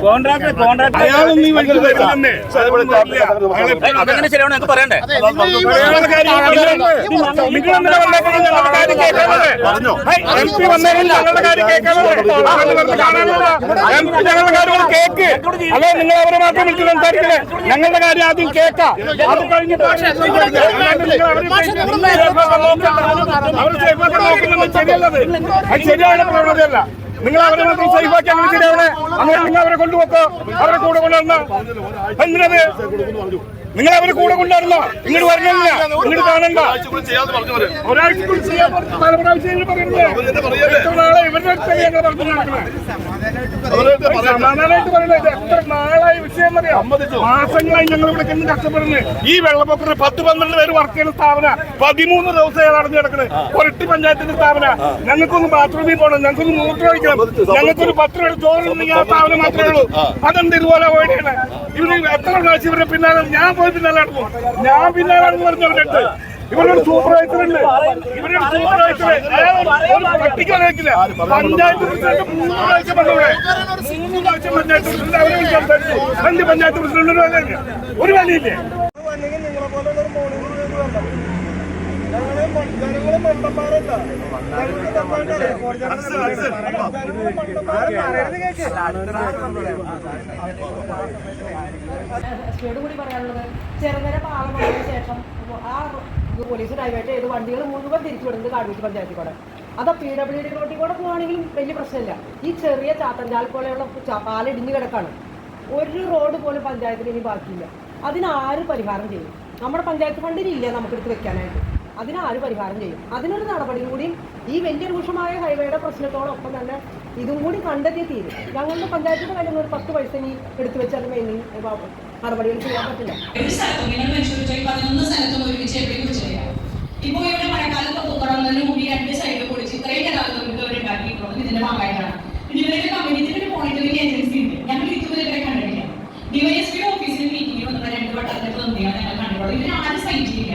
Contract അതെങ്ങനെ ശരിയാണ് ഞങ്ങൾക്ക് പറയണ്ടേ? നിങ്ങൾ എന്തിനാ വന്നേക്കുന്നത് ഞങ്ങളുടെ കാര്യം കേൾക്കാതെ പറഞ്ഞോ? എം ഞങ്ങളുടെ കാര്യം കേൾക്കാതെ എം പി ഞങ്ങളുടെ കാര്യം കേക്ക്. അല്ലെ നിങ്ങൾ അവരെ മാത്രം വിളിച്ച് സംസാരിക്കണേ ഞങ്ങളുടെ കാര്യം ആദ്യം കേൾക്കാം. അത് കഴിഞ്ഞിട്ട് അവർ പ്രവണതയല്ല. നിങ്ങൾ അവരെ മാത്രം സേഫാക്കി അങ്ങനെ ശരിയാവണേ അങ്ങനെ നിങ്ങൾ അവരെ കൊണ്ടുപോക്കോ. അവരെ കൂടെ കൊണ്ടുവന്ന. എന്തിനത്? നിങ്ങൾ അവരെ കൂടെ കൊണ്ടുവരണോ ഇങ്ങോട്ട് പറഞ്ഞില്ല ഇങ്ങോട്ട് കാണണ്ട. നാളെ ഇവരുടെ. സമാധാനമായിട്ട് പറയുന്നത് എത്ര നാളായി വിഷയം അറിയാം മാസങ്ങളായി ഞങ്ങൾ ഇവിടെ ചെന്ന് കഷ്ടപ്പെടുന്നത് ഈ വെള്ളപ്പൊക്കത്തിന് പത്ത് പന്ത്രണ്ട് പേര് വർക്ക് ചെയ്യുന്ന സ്ഥാപന പതിമൂന്ന് ദിവസമായി നടന്നു കിടക്കുന്നത് കൊരട്ടി പഞ്ചായത്തിന്റെ സ്ഥാപന. ഞങ്ങൾക്കൊന്ന് ബാത്റൂമിൽ പോകണം ഞങ്ങൾക്കൊന്ന് മൂത്രം ഒഴിക്കണം. ഞങ്ങൾക്കൊരു പത്ത് രൂപ ചോറുണ്ടെങ്കിൽ ആ സ്ഥാപനം മാത്രമേ ഉള്ളൂ. അതെന്ത് ഇതുപോലെ ഓടിയാണ് ഇവർ എത്ര പ്രാവശ്യം ഇവരുടെ പിന്നാലെ ഞാൻ പോയി ഞാൻ പിന്നാലെ നടന്നു ഇവരൊരു സൂപ്പർവൈസർ ഉണ്ട്. ഇവരൊരു സൂപ്പർവൈസർ പട്ടിക്കാൻ വെക്കില്ല പഞ്ചായത്ത് പ്രസിഡന്റ് മൂന്ന് പ്രാവശ്യം വന്നവിടെ മൂന്ന് പ്രാവശ്യം പഞ്ചായത്ത് പ്രസിഡന്റ് അവരെ സംസാരിച്ചു രണ്ട് പഞ്ചായത്ത് പ്രസിഡന്റ് ഒരു വിലയില്ലേ? എസ്പിയോട് കൂടി പറയാനുള്ളത് ചെറുതര പാലം വന്നതിന് ശേഷം ആ പോലീസ് ഡൈവേർട്ട് ചെയ്ത് വണ്ടികൾ മുഴുവൻ തിരിച്ചു വിടുന്നത് കാടുവീട്ട് പഞ്ചായത്തിൽ കൂടെ. അത് പി ഡബ്ല്യു ഡി റോട്ടിൽ കൂടെ പോവാണെങ്കിലും വലിയ പ്രശ്നമില്ല. ഈ ചെറിയ ചാത്തഞ്ചാൽ പോലെയുള്ള പാല ഇടിഞ്ഞു കിടക്കാണ്. ഒരു റോഡ് പോലും പഞ്ചായത്തിൽ ഇനി ബാക്കിയില്ല. അതിന് ആര് പരിഹാരം ചെയ്യും? നമ്മുടെ പഞ്ചായത്ത് ഫണ്ടിനില്ല നമുക്കെടുത്ത് വെക്കാനായിട്ട്. അതിന് ആര് പരിഹാരം ചെയ്യും? അതിനൊരു നടപടിയും കൂടി ഈ വലിയ രൂക്ഷമായ ഹൈവേയുടെ പ്രശ്നത്തോടൊപ്പം തന്നെ ഇതും കൂടി കണ്ടെത്തി തീരും. ഞങ്ങളുടെ പഞ്ചായത്തിന്റെ കാര്യം ഒരു പത്ത് പൈസ ഇനി എടുത്തു വെച്ചാൽ ഇനി നടപടികൾ ചെയ്യാൻ പറ്റില്ല. ഒരു ഇവിടെ ഈ പതിനൊന്ന് സ്ഥലത്തും ഒരുമിച്ച് എവിടെ കുറിച്ച് ചെയ്യാം ഇപ്പൊ ഇവിടെ മഴക്കാലത്ത് തുടങ്ങുന്നതിന് മുമ്പ് ഈ രണ്ട് സൈഡ് പൊളിച്ച് ഇത്രയും ഗതാഗതം നമുക്ക് അവർ ഉണ്ടാക്കിയിട്ടുള്ളത് ഇതിന്റെ ഭാഗമായിട്ടാണ് പിന്നെ ഇവരുടെ കമ്മ്യൂണിറ്റിയിൽ ഒരു മോണിറ്ററിംഗ് ഏജൻസി ഉണ്ട് ഞങ്ങൾ ഇതുവരെ ഇവരെ കണ്ടിട്ടില്ല ഡിവൈഎസ്പിയുടെ ഓഫീസിൽ മീറ്റിംഗിൽ വന്നിട്ട് രണ്ട് വട്ടത്തെ പ്രതിനിധിയാണ് ഞങ്ങൾ കണ്ടിട്ടുള്ളത് ഇവർ ആരും സൈറ്റിലില്ല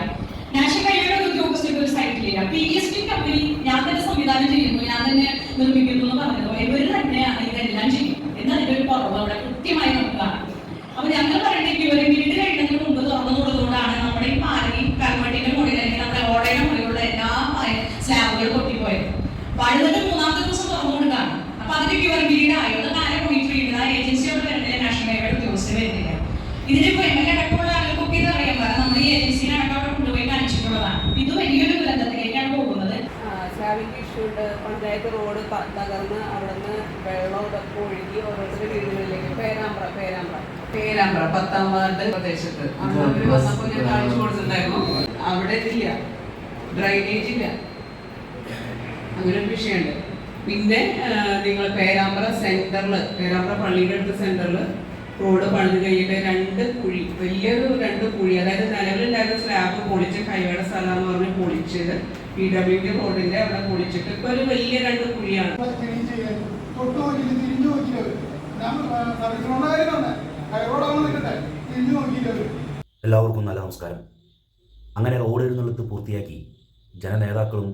നാഷണൽ ഹൈവേയുടെ ഒരു ഉദ്യോഗസ്ഥർക്ക് ഒരു സൈറ്റിലില്ല പി എസ് ടി കമ്പനി ഞാൻ തന്നെ സംവിധാനം ചെയ്യുന്നു ഞാൻ തന്നെ നിർമ്മിക്കുന്നു എന്ന് പറഞ്ഞത് ഇവർ തന്നെയാണ് ഇതെല്ലാം ചെയ്യും എന്നതിന്റെ ഒരു കുറവ് അവിടെ കൃത്യമായി നമുക്ക് കാണാം അപ്പൊ ഞങ്ങൾ പറയണെങ്കിൽ ഇവർ വീട് കഴിയുന്നതിന് മുമ്പ് തുറന്നു കൊടുത്തുകൊണ്ടാണ് നമ്മുടെ ഈ പാലി കൽമട്ടിന്റെ മുകളിൽ അല്ലെങ്കിൽ നമ്മുടെ ഓടയുടെ മുകളിലുള്ള എല്ലാ സ്ലാബുകൾ പൊട്ടിപ്പോയത് പഴുതിട്ട് മൂന്നാമത്തെ ദിവസം തുറന്നു കൊടുക്കാണ് അപ്പൊ അതിന്റെ പ്യുവർ ഗ്രീഡ് ആയോ അത് താനെ മോണിറ്റർ ചെയ്യുന്ന ഏജൻസിയോട് വരുന്നില്ല നാഷണൽ ഹൈവേ ഉദ്യോഗസ്ഥർ വരുന്നില്ല ഇതിനിപ്പോ എം എൽ എ അടക്കമുള്ള ആളുകൾക്കൊക്കെ ഇത് അറിയാം കാരണം നമ്മൾ ഈ ഏജൻസിനെ അടക്കം അവിടെ കൊണ്ടുപോയി കാണിച്ചിട്ടുള്ളതാണ് ഇത് വലിയൊരു ദുരന്തത്തിലേക്കാണ് പോകുന്നത് സ്ലാബിംഗ് ഇഷ്യൂ ഉണ്ട് പഞ്ചായത്ത് റോഡ് ത- തകർന്ന് അവിടെ നിന്ന് വെള്ളം ഇതൊക്കെ ഒഴുകി ഓരോരുത്തരുടെ വീടുകളിലേക്ക് പേരാമ്പ്ര പേരാമ്പ്ര. പേരാമ്പ്ര പത്താം വാർഡ് പ്രദേശത്ത്. അവർ വന്നപ്പോ ഞാൻ കാണിച്ചു കൊടുത്തിട്ടുണ്ടായിരുന്നു. അവിടെ ഇല്ല. ഡ്രൈനേജ് ഇല്ല. അങ്ങനെ ഒരു വിഷയമുണ്ട്. പിന്നെ നിങ്ങൾ പേരാമ്പ്ര സെന്ററിൽ പേരാമ്പ്ര പള്ളിയുടെ അടുത്ത് സെന്ററിൽ റോഡ് പണിത് കഴിഞ്ഞിട്ട് രണ്ട് കുഴി വലിയൊരു രണ്ട് കുഴി അതായത് നിലവിലുണ്ടായിരുന്ന സ്ലാബ് പൊളിച്ച് ഹൈവേയുടെ സ്ഥലം എന്ന് പറഞ്ഞ് പൊളിച്ചത് പി ഡബ്ല്യു ഡി റോഡിന്റെ അവിടെ പൊളിച്ചിട്ട് ഇപ്പൊ ഒരു വലിയ രണ്ട് കുഴിയാണ്. എല്ലാവർക്കും നല്ല നമസ്കാരം. അങ്ങനെ റോഡ് എഴുന്നള്ളത്ത് പൂർത്തിയാക്കി ജനനേതാക്കളും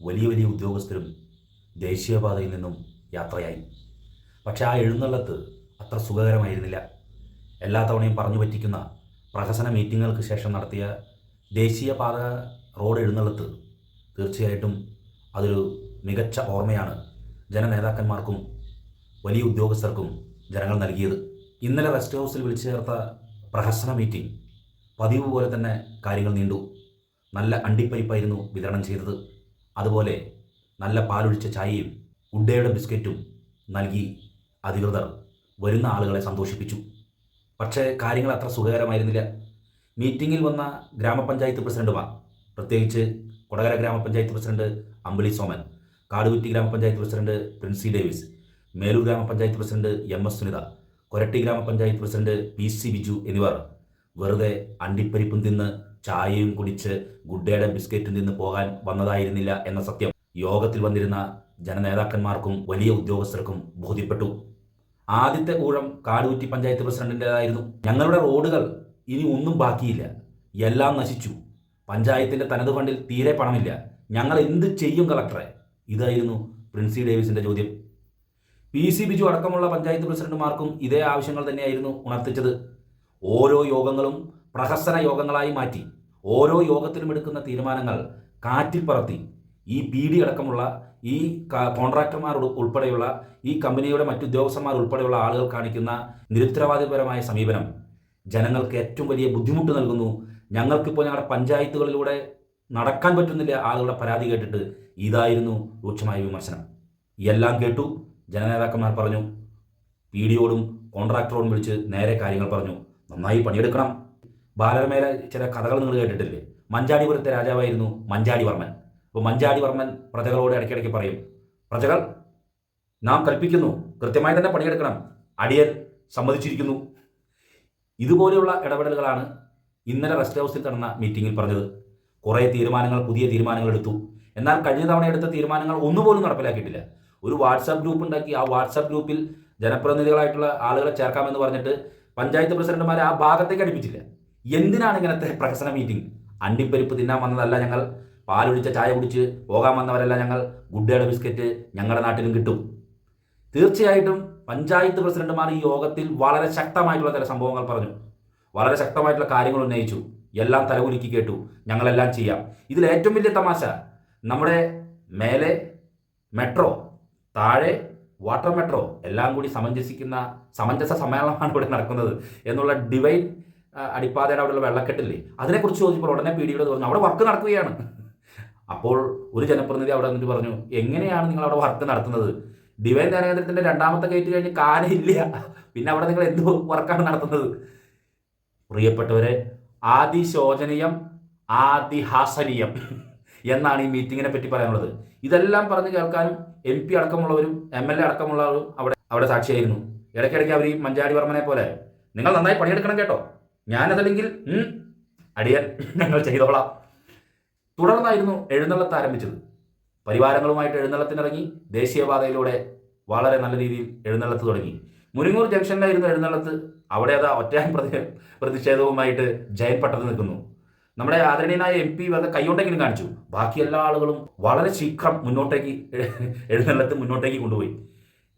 വലിയ വലിയ ഉദ്യോഗസ്ഥരും ദേശീയപാതയിൽ നിന്നും യാത്രയായി. പക്ഷേ ആ എഴുന്നള്ളത്ത് അത്ര സുഖകരമായിരുന്നില്ല. എല്ലാ തവണയും പറഞ്ഞു പറ്റിക്കുന്ന പ്രഹസന മീറ്റിങ്ങുകൾക്ക് ശേഷം നടത്തിയ ദേശീയപാത റോഡ് എഴുന്നള്ളത്ത് തീർച്ചയായിട്ടും അതൊരു മികച്ച ഓർമ്മയാണ് ജനനേതാക്കന്മാർക്കും വലിയ ഉദ്യോഗസ്ഥർക്കും ജനങ്ങൾ നൽകിയത്. ഇന്നലെ റെസ്റ്റ് ഹൗസിൽ വിളിച്ചു ചേർത്ത പ്രഹസന മീറ്റിംഗ് പതിവ് പോലെ തന്നെ കാര്യങ്ങൾ നീണ്ടു. നല്ല അണ്ടിപ്പരിപ്പായിരുന്നു വിതരണം ചെയ്തത്. അതുപോലെ നല്ല പാലൊഴിച്ച ചായയും ഉഡ്ഡയുടെ ബിസ്ക്കറ്റും നൽകി അധികൃതർ വരുന്ന ആളുകളെ സന്തോഷിപ്പിച്ചു. പക്ഷേ കാര്യങ്ങൾ അത്ര സുഖകരമായിരുന്നില്ല. മീറ്റിങ്ങിൽ വന്ന ഗ്രാമപഞ്ചായത്ത് പ്രസിഡന്റുമാർ പ്രത്യേകിച്ച് കൊടകര ഗ്രാമപഞ്ചായത്ത് പ്രസിഡന്റ് അമ്പിളി സോമൻ കാടുകുറ്റി ഗ്രാമപഞ്ചായത്ത് പ്രസിഡന്റ് പ്രിൻസി ഡേവിസ് മേലൂർ ഗ്രാമപഞ്ചായത്ത് president M S Sunitha Koratty ഗ്രാമപഞ്ചായത്ത് പ്രസിഡന്റ് പി സി ബിജു എന്നിവർ വെറുതെ അണ്ടിപ്പരിപ്പും തിന്ന് ചായയും കുടിച്ച് ഗുഡ്ഡയുടെ ബിസ്ക്കറ്റും തിന്ന് പോകാൻ വന്നതായിരുന്നില്ല എന്ന സത്യം യോഗത്തിൽ വന്നിരുന്ന ജനനേതാക്കന്മാർക്കും വലിയ ഉദ്യോഗസ്ഥർക്കും ബോധ്യപ്പെട്ടു. ആദ്യത്തെ ഊഴം കാടുകുറ്റി പഞ്ചായത്ത് പ്രസിഡന്റിന്റെതായിരുന്നു ഞങ്ങളുടെ റോഡുകൾ ഇനി ഒന്നും ബാക്കിയില്ല. എല്ലാം നശിച്ചു. പഞ്ചായത്തിന്റെ തനത് ഫണ്ടിൽ തീരെ പണമില്ല. ഞങ്ങൾ എന്ത് ചെയ്യും കളക്ടറെ? ഇതായിരുന്നു പ്രിൻസി ഡേവിസിന്റെ ചോദ്യം. പി സി ബിജു അടക്കമുള്ള പഞ്ചായത്ത് പ്രസിഡന്റുമാർക്കും ഇതേ ആവശ്യങ്ങൾ തന്നെയായിരുന്നു ഉണർത്തിച്ചത്. ഓരോ യോഗങ്ങളും പ്രഹസന യോഗങ്ങളായി മാറ്റി ഓരോ യോഗത്തിലും എടുക്കുന്ന തീരുമാനങ്ങൾ കാറ്റിൽ പറത്തി. ഈ പി ഡി അടക്കമുള്ള ഈ കോൺട്രാക്ടർമാർ ഉൾപ്പെടെയുള്ള ഈ കമ്പനിയുടെ മറ്റു ഉദ്യോഗസ്ഥന്മാർ ഉൾപ്പെടെയുള്ള ആളുകൾ കാണിക്കുന്ന നിരുത്തരവാദിപരമായ സമീപനം ജനങ്ങൾക്ക് ഏറ്റവും വലിയ ബുദ്ധിമുട്ട് നൽകുന്നു. ഞങ്ങൾക്കിപ്പോൾ ഞങ്ങളുടെ പഞ്ചായത്തുകളിലൂടെ നടക്കാൻ പറ്റുന്നില്ല ആളുകളുടെ പരാതി കേട്ടിട്ട് ഇതായിരുന്നു രൂക്ഷമായ വിമർശനം. എല്ലാം കേട്ടു ജനനേതാക്കന്മാർ പറഞ്ഞു പി ഡിയോടും കോൺട്രാക്ടറോടും വിളിച്ച് നേരെ കാര്യങ്ങൾ പറഞ്ഞു. നന്നായി പണിയെടുക്കണം. ബാലരമേലെ ചില കഥകൾ നിങ്ങൾ കേട്ടിട്ടില്ലേ? മഞ്ചാടിപുരത്തെ രാജാവായിരുന്നു മഞ്ചാടി വർമ്മൻ അപ്പോൾ മഞ്ചാടി വർമ്മൻ പ്രജകളോട് ഇടയ്ക്കിടയ്ക്ക് പറയും പ്രജകൾ നാം കൽപ്പിക്കുന്നു കൃത്യമായി തന്നെ പണിയെടുക്കണം. അടിയൻ സമ്മതിച്ചിരിക്കുന്നു. ഇതുപോലെയുള്ള ഇടപെടലുകളാണ് ഇന്നലെ റെസ്റ്റ് ഹൗസിൽ നടന്ന മീറ്റിംഗിൽ പറഞ്ഞത്. കുറേ തീരുമാനങ്ങൾ പുതിയ തീരുമാനങ്ങൾ എടുത്തു. എന്നാൽ കഴിഞ്ഞ തവണ എടുത്ത തീരുമാനങ്ങൾ ഒന്നുപോലും നടപ്പിലാക്കിയിട്ടില്ല. ഒരു വാട്സാപ്പ് ഗ്രൂപ്പ് ഉണ്ടാക്കി ആ വാട്സാപ്പ് ഗ്രൂപ്പിൽ ജനപ്രതിനിധികളായിട്ടുള്ള ആളുകളെ ചേർക്കാമെന്ന് പറഞ്ഞിട്ട് പഞ്ചായത്ത് പ്രസിഡന്റുമാരെ ആ ഭാഗത്തേക്ക് അടുപ്പിച്ചില്ല. എന്തിനാണ് ഇങ്ങനത്തെ പ്രഹസന മീറ്റിംഗ് അണ്ടിപ്പരിപ്പ് തിന്നാൻ വന്നതല്ല ഞങ്ങൾ. പാലൊഴിച്ച ചായ കുടിച്ച് പോകാൻ വന്നവരല്ല ഞങ്ങൾ. ഗുഡ്ഡയുടെ ബിസ്ക്കറ്റ് ഞങ്ങളുടെ നാട്ടിലും കിട്ടും. തീർച്ചയായിട്ടും പഞ്ചായത്ത് പ്രസിഡന്റുമാർ ഈ യോഗത്തിൽ വളരെ ശക്തമായിട്ടുള്ള ചില സംഭവങ്ങൾ പറഞ്ഞു. വളരെ ശക്തമായിട്ടുള്ള കാര്യങ്ങൾ ഉന്നയിച്ചു. എല്ലാം തലകുലുക്കി കേട്ടു. ഞങ്ങളെല്ലാം ചെയ്യാം. ഇതിൽ ഏറ്റവും വലിയ തമാശ നമ്മുടെ മേലെ മെട്രോ താഴെ വാട്ടർ മെട്രോ എല്ലാം കൂടി സമഞ്ജസിക്കുന്ന സമഞ്ജസ സമ്മേളനമാണ് ഇവിടെ നടക്കുന്നത് എന്നുള്ള ഡിവൈൻ അടിപ്പാതയുടെ അവിടെയുള്ള വെള്ളക്കെട്ടില്ലേ അതിനെക്കുറിച്ച് ചോദിച്ചപ്പോൾ ഉടനെ പി തുറന്നു പറഞ്ഞു അവിടെ വർക്ക് നടക്കുകയാണ്. അപ്പോൾ ഒരു ജനപ്രതിനിധി അവിടെ വന്നിട്ട് പറഞ്ഞു എങ്ങനെയാണ് നിങ്ങൾ അവിടെ വർക്ക് നടത്തുന്നത്? ഡിവൈൻ ധനകേന്ദ്രത്തിന്റെ രണ്ടാമത്തെ ഗേറ്റ് കഴിഞ്ഞ് കാലില്ല പിന്നെ അവിടെ നിങ്ങൾ എന്ത് വർക്കാണ് നടത്തുന്നത്? പ്രിയപ്പെട്ടവരെ ആദിശോചനീയം ആദിഹാസനീയം. എന്നാണ് ഈ മീറ്റിങ്ങിനെ പറ്റി പറയാനുള്ളത്. ഇതെല്ലാം പറഞ്ഞ് കേൾക്കാനും എം പി അടക്കമുള്ളവരും എം എൽ എ അടക്കമുള്ളവരും അവിടെ അവിടെ സാക്ഷിയായിരുന്നു. ഇടയ്ക്കിടയ്ക്ക് അവർ ഈ മഞ്ചാടി വർമ്മനെ പോലെ നിങ്ങൾ നന്നായി പണിയെടുക്കണം കേട്ടോ. ഞാനതല്ലെങ്കിൽ അടിയൻ ഞങ്ങൾ ചെയ്തോളാം. തുടർന്നായിരുന്നു എഴുന്നള്ളത്ത് ആരംഭിച്ചത്. പരിവാരങ്ങളുമായിട്ട് എഴുന്നള്ളത്തിനിറങ്ങി ദേശീയപാതയിലൂടെ വളരെ നല്ല രീതിയിൽ എഴുന്നള്ളത്ത് തുടങ്ങി. മുരിങ്ങൂർ ജംഗ്ഷനിലായിരുന്നു എഴുന്നള്ളത്ത് അവിടെ അതാ ഒറ്റയാൻ പ്രതി പ്രതിഷേധവുമായിട്ട് ജയൻ പട്ടത്ത് നിൽക്കുന്നു. നമ്മുടെ ആദരണീയനായ എം പി വന്ന് കൈകൊണ്ടെങ്കിലും കാണിച്ചു. ബാക്കി എല്ലാ ആളുകളും വളരെ ശീഘ്രം മുന്നോട്ടേക്ക് എഴുന്നള്ളത്ത് മുന്നോട്ടേക്ക് കൊണ്ടുപോയി.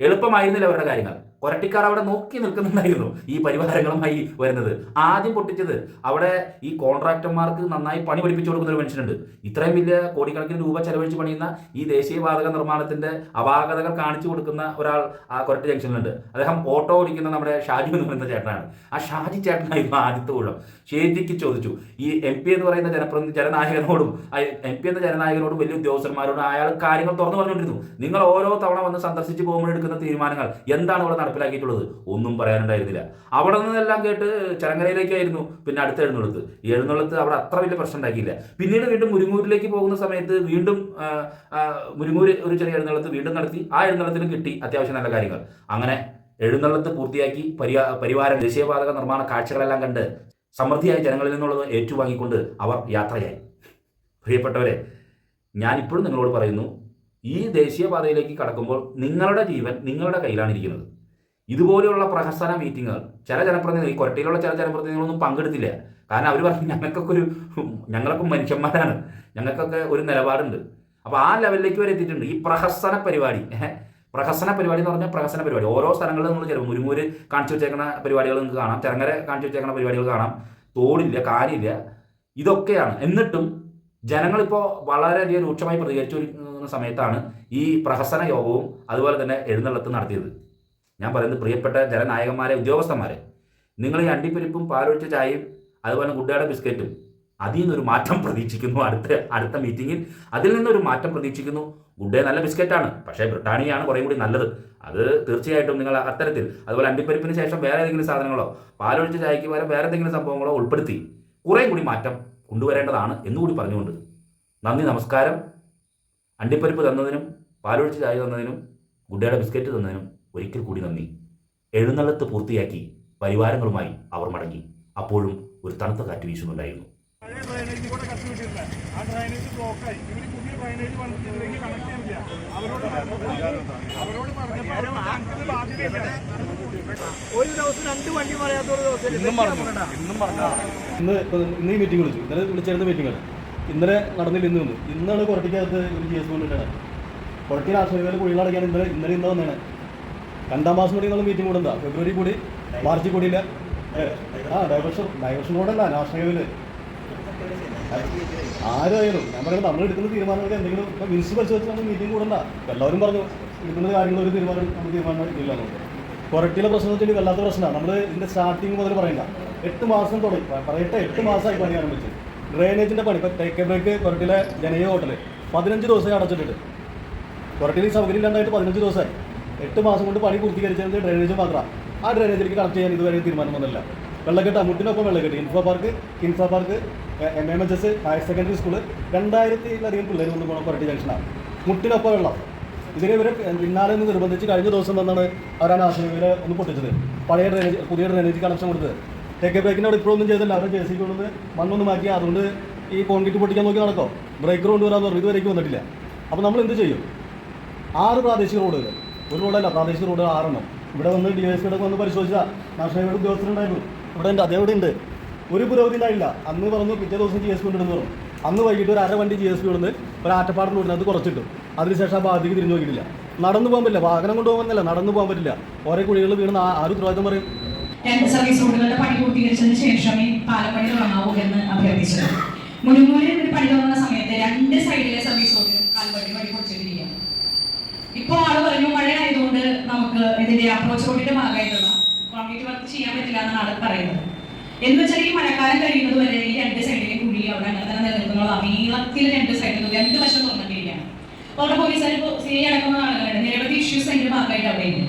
എളുപ്പമായിരുന്നില്ല അവരുടെ കാര്യങ്ങൾ. കൊരട്ടിക്കാർ അവിടെ നോക്കി നിൽക്കുന്നുണ്ടായിരുന്നു ഈ പരിവാരങ്ങളുമായി വരുന്നത്. ആദ്യം പൊട്ടിച്ചത് അവിടെ ഈ കോൺട്രാക്ടർമാർക്ക് നന്നായി പണി പഠിപ്പിച്ചു കൊടുക്കുന്ന ഒരു മനുഷ്യനുണ്ട്. ഇത്രയും വലിയ കോടിക്കണക്കിന് രൂപ ചെലവഴിച്ച് പണിയുന്ന ഈ ദേശീയപാതക നിർമ്മാണത്തിന്റെ അപാകതകൾ കാണിച്ചു കൊടുക്കുന്ന ഒരാൾ ആ കൊരട്ടി ജംഗ്ഷനിലുണ്ട്. അദ്ദേഹം ഓട്ടോ ഓടിക്കുന്ന നമ്മുടെ ഷാജി എന്ന് പറയുന്ന ചേട്ടനാണ്. ആ ഷാജി ചേട്ടനായിരുന്നു ആദ്യത്തെ ഊഴം. ഷേജിക്ക് ചോദിച്ചു ഈ എം പി എന്ന് പറയുന്ന ജനപ്രതി ജനനായകനോടും എം പി എന്ന ജനനായകനോടും വലിയ ഉദ്യോഗസ്ഥന്മാരോടും അയാൾ കാര്യങ്ങൾ തുറന്നു പറഞ്ഞുകൊണ്ടിരുന്നു. നിങ്ങൾ ഓരോ തവണ വന്ന് സന്ദർശിച്ച് പോകുമ്പോൾ എടുക്കുന്ന തീരുമാനങ്ങൾ. എന്താണ് ഇവിടെ നടപ്പിലാക്കിയിട്ടുള്ളത്. ഒന്നും പറയാനുണ്ടായിരുന്നില്ല. അവിടെ നിന്നെല്ലാം കേട്ട് ചരങ്ങരയിലേക്കായിരുന്നു പിന്നെ അടുത്ത എഴുന്നള്ളത്ത്. ഈ എഴുന്നള്ളത്ത് അവിടെ അത്ര വലിയ പ്രശ്നം ഉണ്ടാക്കിയില്ല. പിന്നീട് വീണ്ടും മുരിങ്ങൂരിലേക്ക് പോകുന്ന സമയത്ത് വീണ്ടും മുരിങ്ങൂര് ഒരു ചെറിയ എഴുന്നള്ളത്ത് വീണ്ടും നടത്തി. ആ എഴുന്നള്ളത്തിനും കിട്ടി അത്യാവശ്യം നല്ല കാര്യങ്ങൾ. അങ്ങനെ എഴുന്നള്ളത്ത് പൂർത്തിയാക്കി പരിവാ പരിവാരം ദേശീയപാതക നിർമ്മാണ കാഴ്ചകളെല്ലാം കണ്ട് സമൃദ്ധിയായ ജനങ്ങളിൽ നിന്നുള്ളത് ഏറ്റുവാങ്ങിക്കൊണ്ട് അവർ യാത്രയായി. പ്രിയപ്പെട്ടവരെ ഞാൻ ഇപ്പോഴും നിങ്ങളോട് പറയുന്നു ഈ ദേശീയപാതയിലേക്ക് കടക്കുമ്പോൾ നിങ്ങളുടെ ജീവൻ നിങ്ങളുടെ കയ്യിലാണ് ഇരിക്കുന്നത്. ഇതുപോലെയുള്ള പ്രഹസന മീറ്റിങ്ങുകൾ. ചില ജനപ്രതിനിധികൾ ഈ കൊരട്ടയിലുള്ള ചില ജനപ്രതിനിധികളൊന്നും പങ്കെടുത്തില്ല. കാരണം അവർ പറഞ്ഞു ഞങ്ങൾക്കൊക്കെ ഒരു ഞങ്ങളൊക്കെ മനുഷ്യന്മാരാണ്. ഞങ്ങൾക്കൊക്കെ ഒരു നിലപാടുണ്ട്. അപ്പോൾ ആ ലെവലിലേക്ക് വരെ എത്തിയിട്ടുണ്ട്. ഈ പ്രഹസന പരിപാടി പ്രഹസന പരിപാടി എന്ന് പറഞ്ഞാൽ പ്രഹസന പരിപാടി. ഓരോ സ്ഥലങ്ങളിൽ നമ്മൾ ചിലപ്പോൾ മുരുമൂര് കാണിച്ചു വെച്ചേക്കുന്ന പരിപാടികൾ നിങ്ങൾക്ക് കാണാം. ചെറങ്ങര കാണിച്ചു വെച്ചേക്കുന്ന പരിപാടികൾ കാണാം. തോടില്ല കാര്യമില്ല ഇതൊക്കെയാണ്. എന്നിട്ടും ജനങ്ങളിപ്പോൾ വളരെയധികം രൂക്ഷമായി പ്രതികരിച്ചു സമയത്താണ് ഈ പ്രഹസന യോഗവും അതുപോലെ തന്നെ എഴുന്നള്ളത്ത് നടത്തിയത്. ഞാൻ പറയുന്നത് പ്രിയപ്പെട്ട ജനനായകന്മാരെ ഉദ്യോഗസ്ഥന്മാരെ. നിങ്ങൾ ഈ അണ്ടിപ്പരിപ്പും പാലൊഴിച്ച ചായയും അതുപോലെ ഗുഡ്ഡയുടെ ബിസ്ക്കറ്റും അതിൽ നിന്നൊരു മാറ്റം പ്രതീക്ഷിക്കുന്നു അടുത്ത അടുത്ത മീറ്റിങ്ങിൽ. അതിൽ നിന്നൊരു മാറ്റം പ്രതീക്ഷിക്കുന്നു. ഗുഡ്ഡേ നല്ല ബിസ്ക്കറ്റാണ് പക്ഷേ ബ്രിട്ടാനിയാണ് കുറേ കൂടി നല്ലത്. അത് തീർച്ചയായിട്ടും നിങ്ങൾ അത്തരത്തിൽ അതുപോലെ അണ്ടിപ്പരിപ്പിന് ശേഷം വേറെ ഏതെങ്കിലും സാധനങ്ങളോ പാലൊഴിച്ച ചായയ്ക്ക് പകരം വേറെ എന്തെങ്കിലും സംഭവങ്ങളോ ഉൾപ്പെടുത്തി കുറേ കൂടി മാറ്റം കൊണ്ടുവരേണ്ടതാണ് എന്നുകൂടി പറഞ്ഞുകൊണ്ട് നന്ദി നമസ്കാരം. അണ്ടിപ്പരിപ്പ് തന്നതിനും പാലൊഴിച്ച് ചായ തന്നതിനും ഗുഡ്ഡയുടെ ബിസ്ക്കറ്റ് തന്നതിനും ഒരിക്കൽ കൂടി നന്ദി. എഴുന്നള്ളത്ത് പൂർത്തിയാക്കി പരിവാരങ്ങളുമായി അവർ മടങ്ങി. അപ്പോഴും ഒരു തണുത്ത കാറ്റ് വീശുന്നുണ്ടായിരുന്നു. ഒരു ദിവസം രണ്ട് വണ്ടി പറയാത്ത ഒരു ദിവസം ഇന്നും പറഞ്ഞു. ഇന്നും പറഞ്ഞു. ഇന്ന് ഇന്ന് ഈ മീറ്റിംഗ് വിളിച്ചു. ഇന്നലെ വിളിച്ചിരുന്ന മീറ്റിംഗാണ് ഇന്നലെ നടന്നില്ല ഇന്ന് വന്നു. ഇന്നാണ് കൊറട്ടിക്കകത്ത് ഒരു കേസ് കൊണ്ടിട്ടാണ് കൊറട്ടിയിൽ ആശ്രയിക്കാർ കുഴികളടക്കാൻ ഇന്നലെ ഇന്നലെ ഇന്ന് വന്നതാണ് രണ്ടാം മാസം കൂടി നമ്മൾ മീറ്റിംഗ് കൂടുന്നതാണ് ഫെബ്രുവരി കൂടി? മാർച്ചിൽ കൂടി ഇല്ല ആ ഡൈവേഴ്ഷൻ ഡൈവേർഷൻ കൂടല്ല നാഷണൽ ഹൈവേയിൽ ആരായാലും ഞാൻ പറയുന്നത് നമ്മൾ എടുക്കുന്ന തീരുമാനങ്ങൾ എന്തെങ്കിലും ഇപ്പം മിനിസ് പരിശോധിച്ച് നമ്മൾ മീറ്റിംഗ് കൂടണ്ട എല്ലാവരും പറഞ്ഞു എടുക്കുന്ന കാര്യങ്ങൾ ഒരു തീരുമാനം നമ്മൾ തീരുമാനം ഇല്ല നമുക്ക് കൊരട്ടിയിലെ പ്രശ്നം വെച്ചാൽ വല്ലാത്ത പ്രശ്നമാണ്. നമ്മൾ ഇതിന്റെ സ്റ്റാർട്ടിങ് മുതൽ പറയണ്ട. എട്ട് മാസം തുടങ്ങി. പറയട്ടെ എട്ട് മാസമായി പണി ആരംഭിച്ചു. ഡ്രെയിനേജിന്റെ പണി. ഇപ്പം ടേക്ക് ബ്രേക്ക് കൊരട്ടിയിലെ ജനകീയ ഹോട്ടൽ പതിനഞ്ച് ദിവസമായി അടച്ചിട്ടുണ്ട് കൊരട്ടിയിൽ സൗകര്യം ഇല്ലാണ്ടായിട്ട് പതിനഞ്ച് ദിവസമായി. എട്ട് മാസം കൊണ്ട് പണി പൂർത്തീകരിച്ചത് ഡ്രെയിനേജ് മാത്രം. ആ ഡ്രെയിനേജിലേക്ക് കണക്ട് ചെയ്യാൻ ഇതുവരെ തീരുമാനം വന്നില്ല. വെള്ളക്കെട്ട് അമുട്ടിനൊപ്പം വെള്ളക്കെട്ട്. Info park Kinfra park M M H S higher secondary school രണ്ടായിരത്തിലധികം പിള്ളേർ വന്ന് പോകണം പുരട്ടി ജംഗ്ഷനാണ് മുട്ടിനൊപ്പം വെള്ളം. ഇതിനെ ഇവരെ പിന്നാലെ നിന്ന് നിർബന്ധിച്ച് കഴിഞ്ഞ ദിവസം വന്നാണ് അവരാണ് ആശുപത്രിയിൽ ഒന്ന് പൊട്ടിച്ചത്. പഴയ ഡ്രെയിനേജ് പുതിയ ഡ്രെയിനേജ് കണക്ഷൻ കൊടുത്തത്. ടേക്ക് അവിടെ ഇപ്പോഴൊന്നും ചെയ്തില്ല. അവരെ ജെ സി കൊണ്ടുവന്ന് മണ്ണൊന്ന് മാറ്റി. അതുകൊണ്ട് ഈ കോൺക്രീറ്റ് പൊട്ടിക്കാൻ നോക്കി നടക്കോ? ബ്രേക്കർ കൊണ്ടുവരാന്ന് പറഞ്ഞു. ഇതുവരേക്കും വന്നിട്ടില്ല. അപ്പോൾ നമ്മൾ എന്ത് ചെയ്യും? ആറ് പ്രാദേശിക റോഡുകൾ ഒരു റോഡല്ല പ്രാദേശിക റോഡ് ആറെണ്ണം. ഇവിടെ വന്ന് ഡി എസ് പിയുടെ വന്ന് പരിശോധിച്ചാൽ നാഷണൽ ഹൈവേ ഉദ്യോഗസ്ഥരുണ്ടായിരുന്നു. ഇവിടെ ഉണ്ട് അതേ ഇവിടെ ഉണ്ട്. ഒരു പുരോഗതി ഉണ്ടായില്ല. അന്ന് പറഞ്ഞു പിറ്റേ ദിവസം ജി എസ് പി ഉണ്ടെന്ന് പറഞ്ഞു. അന്ന് വൈകിട്ട് ഒരു അര വണ്ടി ജി എസ് പി കൊണ്ടുവന്ന് ഒരു ആറ്റപ്പാടം റോഡിനകത്ത് കുറച്ചിട്ടു. അതിനുശേഷം ആ ബാധിക്ക് തിരിഞ്ഞു നോക്കിയിട്ടില്ല. നടന്നു പോകാൻ പറ്റില്ല. വാഹനം കൊണ്ടുപോകാൻ നടന്നു പോകാൻ പറ്റില്ല. ഓരോ കുഴികൾ വീണ ആരും ഉത്തരവാദിത്തം പറയും? രണ്ട് സർവീസ് റോഡുകളുടെ പണി പൂർത്തീകരിച്ചതിന് ശേഷമേ പാലപ്പണി തുടങ്ങാവൂ എന്ന് അഭ്യർത്ഥിച്ചത്. മുനുമൂലിൽ പണി തുടങ്ങുന്ന സമയത്ത് രണ്ട് സൈഡിലെ സർവീസ് റോഡിലും കാൽവഴി പണി പൊളിച്ചിട്ടിരിക്കുകയാണ് ഇപ്പൊ ആൾ പറഞ്ഞു മഴയായതുകൊണ്ട് നമുക്ക് ഇതിന്റെ അപ്രോച്ച് റോഡിന്റെ ഭാഗമായിട്ടുള്ള കോൺക്രീറ്റ് വർക്ക് ചെയ്യാൻ പറ്റില്ല എന്നാണ് ആൾ പറയുന്നത്. എന്ന് വെച്ചാൽ ഈ മഴക്കാലം കഴിയുന്നത് വരെ ഈ രണ്ട് സൈഡിലെ കുഴി അവിടെ അങ്ങനെ തന്നെ നിലനിൽക്കുന്നതാണ് നീളത്തിൽ രണ്ട് സൈഡിലും രണ്ട് വശം തുറന്നിട്ടിരിക്കുകയാണ് അപ്പൊ അവിടെ പോലീസുകാർ സി അടക്കുന്ന ആളുകളുണ്ട്. നിരവധി ഇഷ്യൂസ് അതിന്റെ ഭാഗമായിട്ട് അവിടെയുണ്ട്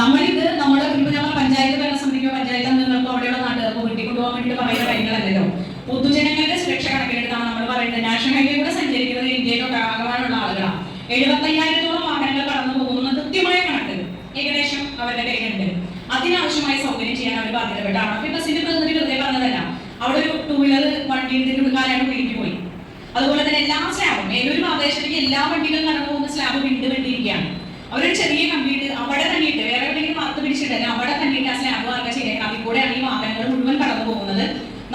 നമ്മളിത് നമ്മുടെ ഇപ്പൊ ഞങ്ങൾ പഞ്ചായത്ത് ഭരണസമിതിക്കോ പഞ്ചായത്ത് അംഗങ്ങൾക്കോ അവിടെയുള്ള നാട്ടുകാർക്കോ വെട്ടിക്കൊണ്ടുപോകാൻ വേണ്ടിയിട്ട് പറയുന്ന കാര്യങ്ങളല്ലല്ലോ പൊതുജനങ്ങളുടെ സുരക്ഷ കണക്കിലെടുത്താണ് നമ്മൾ പറയുന്നത്. നാഷണൽ ഹൈവേ കൂടെ സഞ്ചരിക്കുന്നത് ഇന്ത്യയിലൊക്കെ ആകാനുള്ള ആളുകളാണ്. എഴുപത്തയ്യായിരത്തോളം വാഹനങ്ങൾ കടന്നു പോകുന്ന കൃത്യമായ കണക്ക് ഏകദേശം അവരുടെ കയ്യിലുണ്ട് അതിനാവശ്യമായ സൗകര്യം ചെയ്യാൻ അവർ കേട്ടോ അപ്പൊ ഇപ്പൊ ബസ്സിന്റെ പ്രതിനിധി വെറുതെ പറഞ്ഞതല്ല. അവിടെ ഒരു ടൂ വീലർ വണ്ടി ഇതിന്റെ ഉൾക്കാരാണ് വീട്ടിൽ പോയി. അതുപോലെ തന്നെ എല്ലാ സ്ലാബും ഏതൊരു പ്രദേശത്തേക്ക് എല്ലാ വണ്ടികളും കടന്നു പോകുന്ന സ്ലാബ് വീണ്ടും വെട്ടിയിരിക്കുകയാണ്. അവരൊരു ചെറിയ കമ്പിയിട്ട് അവിടെ തന്നെയിട്ട് വേറെ എവിടെയെങ്കിലും മറത്ത് പിടിച്ചിട്ടില്ല അവിടെ തന്നെയിട്ട് ആ സ്ലാബ് വാർത്ത ശരിയാക്കാം അതിൽ കൂടെയാണ് ഈ വാഹനങ്ങൾ മുഴുവൻ കടന്നു പോകുന്നത്.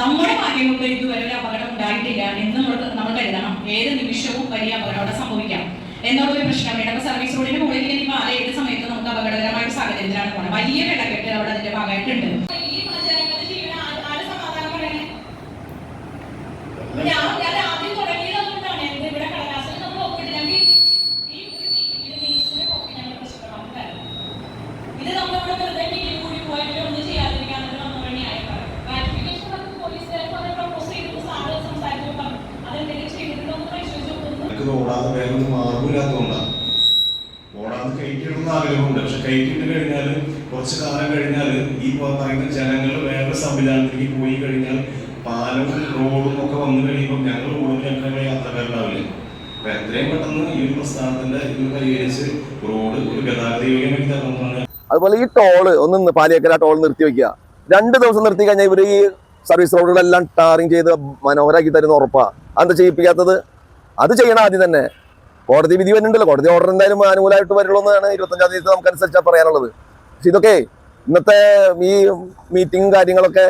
നമ്മുടെ ഭാഗ്യം കൊണ്ട് ഇതുവരെ ഒരു അപകടം ഉണ്ടായിട്ടില്ല എന്ന് നമ്മൾ നമ്മൾ കരുതണം. ഏത് നിമിഷവും വലിയ അപകടം അവിടെ സംഭവിക്കാം. എന്നുള്ള ഒരു പ്രശ്നം വേണ്ട സർവീസ് റോഡിന് മുകളിൽ ഇനി പാല ഏത് സമയത്ത് നമുക്ക് അപകടകരമായ ഒരു സാഹചര്യത്തിലാണ് പോകുന്നത് വലിയ വെള്ളക്കെട്ട് അവിടെ അതിന്റെ ഭാഗമായിട്ടുണ്ട് ഈ ജനങ്ങളുടെ ജീവൻ ആ- ആര് സമാധാനം പറയണേ ഞാൻ ഞാൻ ആദ്യം തുടങ്ങിയത് അതുകൊണ്ടാണ് എന്ത് ഇവിടെ കടലാസിൽ നമ്മൾ ഒപ്പിട്ട് ഞങ്ങൾക്ക് ഈ ഒരു മീറ്റിംഗിൽ മിനിസ്റ്ററെ കോപ്പി ഞങ്ങൾ പ്രശ്നമാക്കി തരണം ഇത് നമ്മളിവിടെ വെറുതെ മീറ്റിംഗ് കൂടി പോയിട്ട് ഒന്നും ചെയ്യാതിരിക്കാൻ നമ്മൾ ന്യായം പറയും റാറ്റിഫിക്കേഷൻ വർക്ക് പോലീസുകാർക്ക് അത് പ്രപ്പോസ് ചെയ്തിട്ട് സാറ് സംസാരിച്ചു പറഞ്ഞു അതെന്തെങ്കിലും ചെയ്തിട്ടുണ്ടോ എന്ന് പരിശോധിച്ച് നോക്കുന്നു എനിക്ക് ഓടാതെ വേറെ ഒന്നും ഓടാന്ന് കയറ്റിയിടുന്ന ആഗ്രഹമുണ്ട്. പക്ഷെ കയറ്റിയിട്ട് കഴിഞ്ഞാൽ കുറച്ച് കാലം കഴിഞ്ഞാൽ ഈ പറയുന്ന ജനങ്ങൾ വേറെ സംവിധാനത്തിലേക്ക് പോയി കഴിഞ്ഞാൽ പാലവും റോഡും ഒക്കെ വന്നു കഴിയുമ്പോൾ ഞങ്ങൾ കൂടുതൽ ഞങ്ങളുടെ യാത്രക്കാരുണ്ടാവില്ല അപ്പൊ എത്രയും പെട്ടെന്ന് ഈ ഒരു പ്രസ്ഥാനത്തിന്റെ ഇത് പരിഹരിച്ച് റോഡ് ഒരു ഗതാഗത യോഗ്യമാക്കി അതുപോലെ ഈ ടോൾ ഒന്ന് പാലിയേക്കര ടോൾ നിർത്തി വെക്കുക. രണ്ട് ദിവസം നിർത്തി കഴിഞ്ഞാൽ ഇവർ ഈ സർവീസ് റോഡുകളെല്ലാം ടാറിങ് ചെയ്ത് മനോഹരമാക്കി തരുന്ന ഉറപ്പാ. അത് ചെയ്യിപ്പിക്കാത്തത്? അത് ചെയ്യണം ആദ്യം തന്നെ. കോടതി വിധി വരുന്നുണ്ടല്ലോ കോടതി ഓർഡർ എന്തായാലും അനുകൂലമായിട്ട് വരുള്ളൂ എന്നാണ് ഇരുപത്തഞ്ചാം തീയതി നമുക്ക് അനുസരിച്ചാ പറയാനുള്ളത്. പക്ഷെ ഇതൊക്കെ ഇന്നത്തെ ഈ മീറ്റിംഗും കാര്യങ്ങളൊക്കെ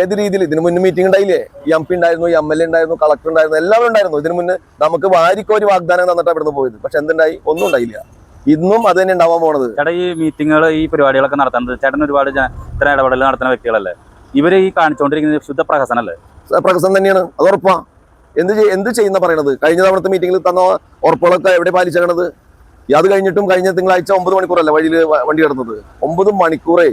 ഏത് രീതിയിൽ? ഇതിന് മുന്നേ മീറ്റിംഗ് ഉണ്ടായില്ലേ? ഈ എം പി ഉണ്ടായിരുന്നു എം എൽ എ ഉണ്ടായിരുന്നു കളക്ടർ ഉണ്ടായിരുന്നു എല്ലാവരും ഉണ്ടായിരുന്നു. ഇതിന് മുന്നേ നമുക്ക് ഒരു വാഗ്ദാനം തന്നിട്ടാണ് ഇവിടുന്ന് പോയത്. പക്ഷെ എന്തുണ്ടായി? ഒന്നും ഉണ്ടായില്ല. ഇന്നും അത് തന്നെ ഉണ്ടാവാൻ പോണത്. ചേട്ടാ ഈ മീറ്റിങ്ങുകൾ ഈ പരിപാടികളൊക്കെ നടത്തുന്നത് ചേട്ടൻ ഒരുപാട് ഇത്ര ഇത്തരം ഇടപെടൽ നടത്തുന്ന വ്യക്തികളല്ലേ? ഇവർ ഈ കാണിച്ചുകൊണ്ടിരിക്കുന്നത് ശുദ്ധ പ്രഹസനല്ലേ? പ്രഹസനം തന്നെയാണ്. അത് ഉറപ്പാ. എന്ത് എന്ത് ചെയ്യുന്ന പറയണത്? കഴിഞ്ഞ തവണത്തെ മീറ്റിംഗിൽ തന്ന ഉറപ്പുകളൊക്കെ എവിടെ പാലിച്ചേക്കണത്? അത് കഴിഞ്ഞിട്ടും കഴിഞ്ഞ തിങ്കളാഴ്ച ഒമ്പത് മണിക്കൂറല്ല വഴിയിൽ വണ്ടി കിടന്നത്? ഒമ്പത് മണിക്കൂറേ.